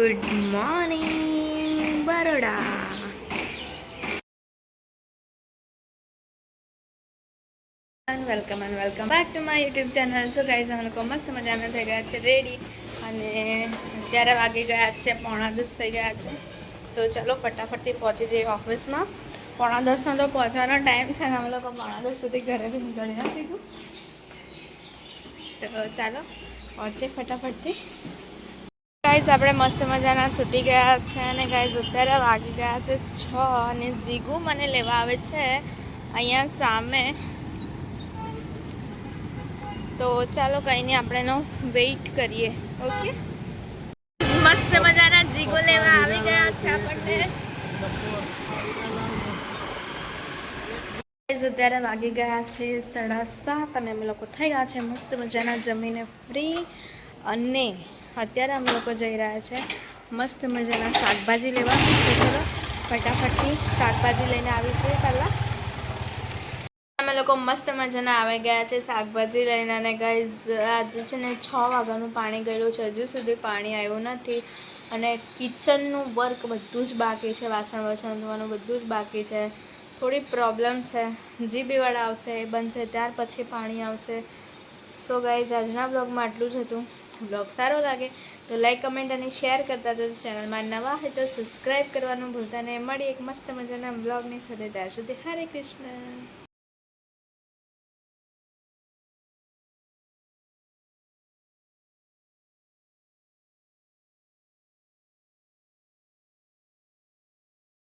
Good morning Baroda welcome and welcome back to my YouTube channel so guys અમે લોકો મસ્ત મજાના થઈ ગયા છે રેડી અને અત્યારે વાગી ગયા છે, પોણા દસ થઈ ગયા છે. તો ચલો, ફટાફટથી પહોંચી જઈએ ઓફિસમાં પોણા દસનો તો પહોંચવાનો ટાઈમ છે ને, અમે લોકો પોણા દસ સુધી ઘરેથી નીકળી નથી તો ચાલો, પહોંચીએ ફટાફટથી. ગાઈઝ આપણે મસ્ત મજાના છૂટી ગયા છે અને ગાઈઝ અત્યારે વાગી ગયા છે છ અને જીગુ મને લેવા આવે છે અહીંયા સામે. તો ચાલો કંઈ નહીં આપણે એનો વેઇટ કરીએ ઓકે મસ્ત મજાના જીગો લેવા આવી ગયા છે આપણને. અત્યારે વાગી ગયા છે સાડા સાત અને અમે લોકો થઈ ગયા છે મસ્ત મજાના જમીને ફ્રી અને અત્યારે અમે લોકો જઈ રહ્યા છે. મસ્ત મજાના શાકભાજી લેવા. તો ચલો, ફટાફટથી શાકભાજી લઈને આવી છે પહેલાં. અમે લોકો મસ્ત મજાના આવી ગયા છે શાકભાજી લઈને અને ગાઈઝ આજે છે ને છ વાગ્યાનું પાણી ગયેલું છે. હજુ સુધી પાણી આવ્યું નથી. અને કિચનનું વર્ક બધું જ બાકી છે, વાસણ વાસણ ધોવાનું બધું જ બાકી છે. થોડી પ્રોબ્લેમ છે. જીબીવાળા આવશે, એ બનશે, ત્યાર પછી પાણી આવશે. સો ગાઈઝ આજના બ્લોગમાં આટલું જ હતું. બ્લોગ સારો લાગે તો લાઈક, કમેન્ટ અને શેર કરતા જો ચેનલમાં નવા હોય તો સબસ્ક્રાઈબ કરવાનું ભૂલતા નહીં. મળી એક મસ્ત મજાના બ્લોગની સાથે. ત્યાં સુધી હરે કૃષ્ણ.